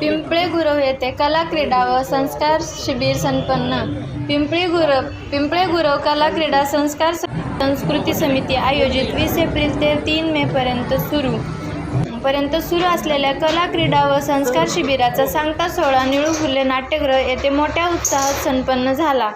पिंपळे गुरव येथे कला क्रीडा व संस्कार शिबिर संपन्न. पिंपळी गुरव पिंपळे गुरव कला क्रीडा संस्कार संस्कृती समिती आयोजित वीस एप्रिल ते तीन मे पर्यंत सुरू. पर्यंत सुरू असलेल्या कला क्रीडा व संस्कार शिबिराचा सांगता सोहळा निळू फुले नाट्यगृह येथे मोठ्या उत्साहात संपन्न झाला.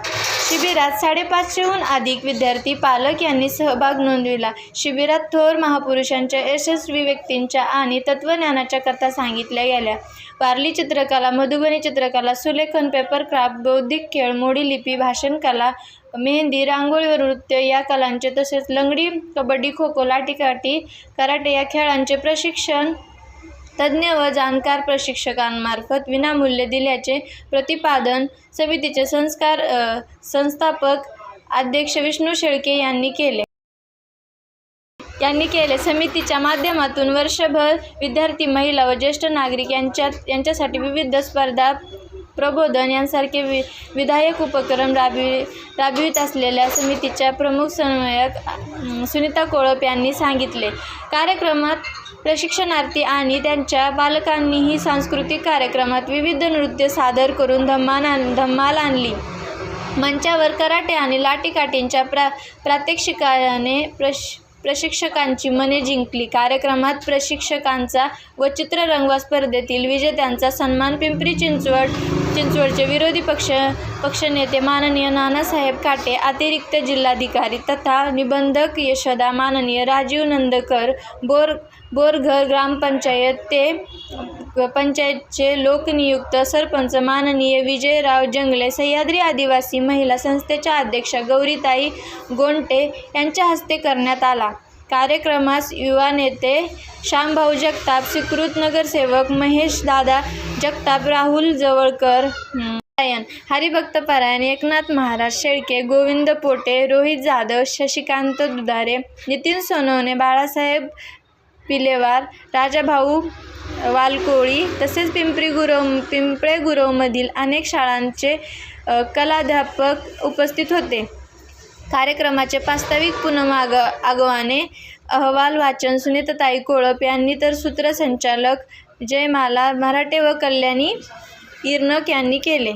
शिबिरात साडेपाचशेहून अधिक विद्यार्थी पालक यांनी सहभाग नोंदविला. शिबिरात थोर महापुरुषांच्या यशस्वी व्यक्तींच्या आणि तत्त्वज्ञानाच्या कथा सांगितल्या गेल्या. वारली चित्रकला मधुबनी चित्रकला सुलेखन पेपर क्राफ्ट बौद्धिक खेळ मोडी लिपी भाषण कला मेहंदी रांगोळी व नृत्य या कलांचे तसेच लंगडी कबड्डी खो खो लाटीकाठी कराटे या खेळांचे प्रशिक्षण तज्ज्ञ व जाणकार प्रशिक्षकांमार्फत विनामूल्य दिल्याचे प्रतिपादन समितीचे संस्कार संस्थापक अध्यक्ष विष्णू शेळके यांनी केले. यांनी केले. समितीच्या माध्यमातून वर्षभर विद्यार्थी महिला व ज्येष्ठ नागरिक यांच्यात यांच्यासाठी विविध स्पर्धा प्रबोधन यांसारखे वि विधायक उपक्रम राबवी राबवित असलेल्या समितीच्या प्रमुख समन्वयक सुनीता कोळप यांनी सांगितले. कार्यक्रमात प्रशिक्षणार्थी आणि त्यांच्या पालकांनीही सांस्कृतिक कार्यक्रमात विविध नृत्य सादर करून धम्मान आण धम्माल आणली. मंचावर कराटे आणि लाठीकाठींच्या प्रा प्रात्यक्षिकाने प्रश प्रशिक्षकांची मने जिंकली. कार्यक्रमात प्रशिक्षकांचा व चित्ररंगवा स्पर्धेतील विजेत्यांचा सन्मान पिंपरी चिंचवड चिंचवडचे विरोधी पक्ष पक्षनेते माननीय नानासाहेब काटे अतिरिक्त जिल्हाधिकारी तथा निबंधक यशोदा माननीय राजीव नंदकर बोर बोरघर ग्रामपंचायत ते पंचायतचे लोकनियुक्त सरपंच माननीय विजयराव जंगले सह्याद्री आदिवासी महिला संस्थेच्या अध्यक्षा गौरीताई गोंटे यांच्या हस्ते करण्यात आला. कार्यक्रमास युवा नेते श्यामभाऊ जगताप स्वीकृत नगरसेवक महेश दादा जगताप राहुल जवळकर हरिभक्त परायण एकनाथ महाराज शेळके गोविंद पोटे रोहित जाधव शशिकांत दुधारे नितीन सोनवणे बाळासाहेब पिलेवार राजाभाऊ वालकोळी तसेच पिंपरी गुरव पिंपळे गुरवमधील अनेक शाळांचे कलाध्यापक उपस्थित होते. कार्यक्रमाचे प्रास्ताविक पुनमाग आगवाने अहवाल वाचन सुनीताताई कोळप यांनी तर सूत्रसंचालक जयमाला मराठे व कल्याणी इर्नक यांनी केले.